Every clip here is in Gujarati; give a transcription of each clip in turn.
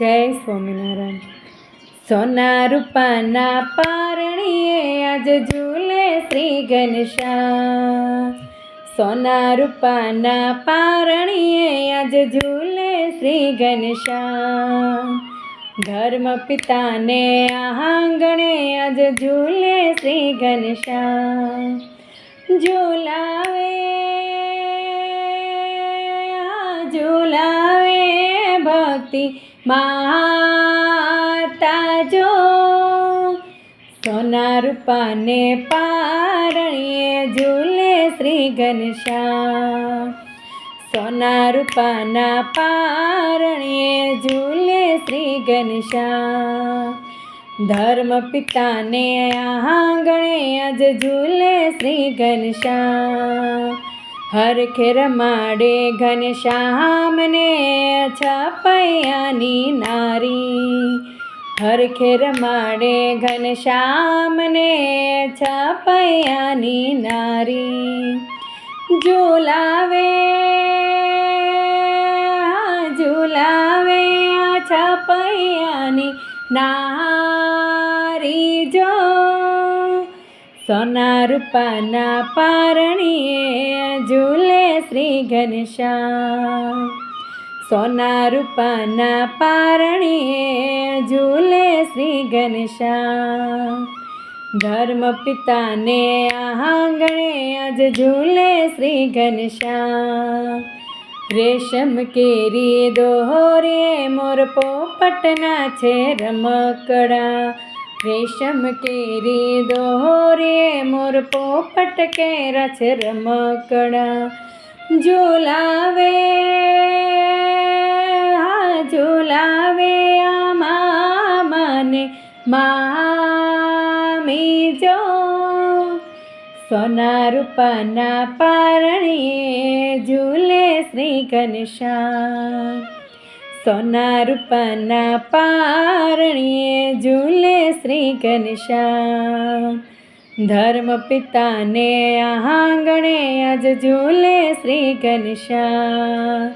જય સ્વામિનારાયણ. સોના રૂપાના પારણીએ આજ ઝૂલે શ્રી ઘનશ્યામ. સોના રૂપાના પારણીએ આજ ઝૂલે શ્રી ઘનશ્યામ. ધર્મ પિતાને આંગણે આજ ઝૂલે શ્રી ઘનશ્યામ. ઝૂલાવે ઝૂલાવે ભક્તિ માતા જો. સોના રૂપાને પારણીએ ઝૂલે શ્રી ઘનશ્યા સોના રૂપાના પારણીએ ઝૂલે શ્રી ઘનશ્યા ધર્મ પિતાને આંગણે આજ ઝૂલે શ્રી ઘનશ્યામ. હર ખેર માડે ઘનશ્યામને છપૈયાની નારી. હર ખેર માડે ઘનશ્યામને છપૈયાની નારી. ઝુલાવે ઝુલાવે છપૈયાની નારી જો સોના રૂપાના પારણીએ ઝૂલે શ્રી ઘનશ્યામ. સોના રૂપાના પારણીએ ઝૂલે શ્રી ઘનશ્યામ. ધર્મ પિતાને આંગણે આજ ઝૂલે શ્રી ઘનશ્યામ. રેશમ કેરી દોહરે મોર પોપટના છે રમકડા. રેશમ કેરી દોરે મોર પોપટ કે રચ રમકડા ઝુલાવે. હા, ઝુલાવે આમાં મને મામી જો સોના રૂપાના પારણીએ ઝૂલે શ્રી ઘનશ્યામ. સોના રૂપાના પારણીએ ઝૂલે શ્રી ઘનશ્યામ ધર્મ પિતાને આંગણે આજ ઝૂલે શ્રી ઘનશ્યામ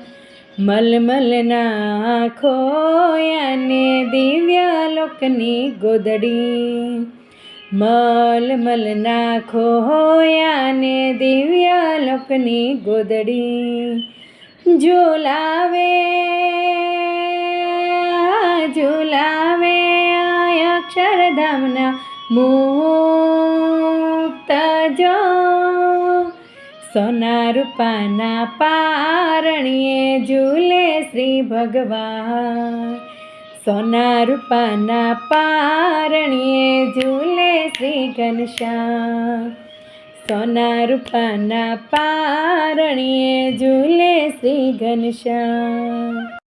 મલમલના ખોયાને દિવ્ય લોકની ગોદડી. મલમલના ખોયાને દિવ્ય લોકની ગોદડી. ઝુલાવે અક્ષરધામના મુક્ત જો. સોના રૂપાના પારણીએ ઝૂલે શ્રી ભગવાન. સોના રૂપાના પારણીએ ઝૂલે શ્રી ઘનશ્યામ. સોના રૂપાના પારણીએ ઝૂલે શ્રી ઘનશ્યામ.